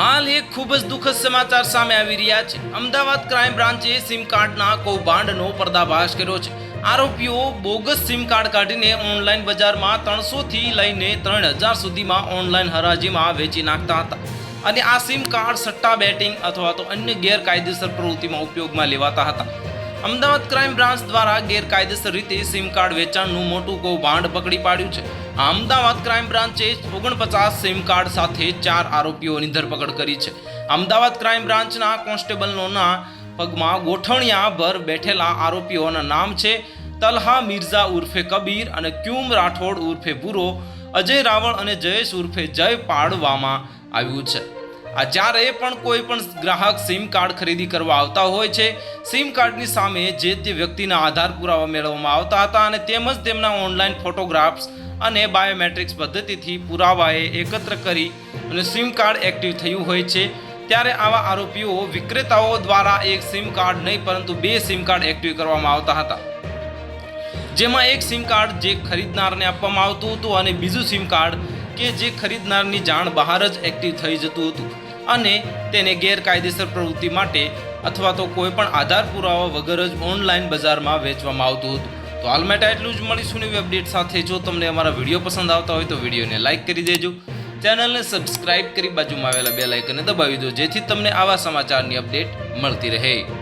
હાલ એક ખૂબ જ દુઃખદ સમાચાર સામે આવી રહ્યા છે. અમદાવાદ ક્રાઇમ બ્રાન્ચે સિમ કાર્ડના કૌભાંડનો પર્દાફાશ કર્યો છે. આરોપીઓ બોગસ સિમ કાર્ડ કાઢીને ઓનલાઈન બજારમાં ત્રણસોથી લઈને ત્રણ હજાર સુધીમાં ઓનલાઈન હરાજીમાં વેચી નાખતા હતા. અને આ સિમ કાર્ડ સટ્ટા બેટિંગ અથવા તો અન્ય ગેરકાયદેસર પ્રવૃત્તિમાં ઉપયોગમાં લેવાતા હતા. અમદાવાદ ક્રાઇમ બ્રાન્ચ દ્વારા ગેરકાયદેસર રીતે સિમ કાર્ડ વેચાણનું મોટું કૌભાંડ પકડી પાડ્યું છે. અમદાવાદ ક્રાઇમ બ્રાન્ચે ઓગણપચાસ સિમ કાર્ડ સાથે ચાર આરોપીઓની ધરપકડ કરી છે. અમદાવાદ ક્રાઇમ બ્રાન્ચના કોન્સ્ટેબલોના પગમાં ગોઠવણિયા ભર બેઠેલા આરોપીઓના નામ છે તલહા મિર્ઝા ઉર્ફે કબીર અને ક્યુમ રાઠોડ ઉર્ફે ભૂરો, અજય રાવળ અને જયેશ ઉર્ફે જય પાડવામાં આવ્યું છે. આ જ્યારે પણ કોઈ પણ ગ્રાહક સિમ કાર્ડ ખરીદી કરવા આવતા હોય છે, સિમ કાર્ડની સામે જે તે વ્યક્તિના આધાર પુરાવા મેળવવામાં આવતા હતા અને તેમજ તેમના ઓનલાઈન ફોટોગ્રાફ્સ અને બાયોમેટ્રિક્સ પદ્ધતિથી પુરાવાએ એકત્ર કરી અને સિમ કાર્ડ એક્ટિવ થયું હોય છે. ત્યારે આવા આરોપીઓ વિક્રેતાઓ દ્વારા એક સિમ કાર્ડ નહીં, પરંતુ બે સિમ કાર્ડ એક્ટિવ કરવામાં આવતા હતા. જેમાં એક સિમ કાર્ડ જે ખરીદનારને આપવામાં આવતું હતું અને બીજું સિમ કાર્ડ કે જે ખરીદનારની જાણ બહાર જ એક્ટિવ થઈ જતું હતું. અને તેને ગેરકાયદેસર પ્રવૃત્તિ માટે અથવા તો કોઈ પણ આધાર પુરાવા વગર જ ઓનલાઈન બજારમાં વેચવામાં આવતું હતું. તો હાલ એટલું જ. મળીશું નવી અપડેટ સાથે. જો તમને અમારા વીડિયો પસંદ આવતા હોય તો વિડીયોને લાઇક કરી દેજો. ચેનલને સબસ્ક્રાઇબ કરી બાજુમાં આવેલા બે લાઇકને દબાવી દો જેથી તમને આવા સમાચારની અપડેટ મળતી રહે.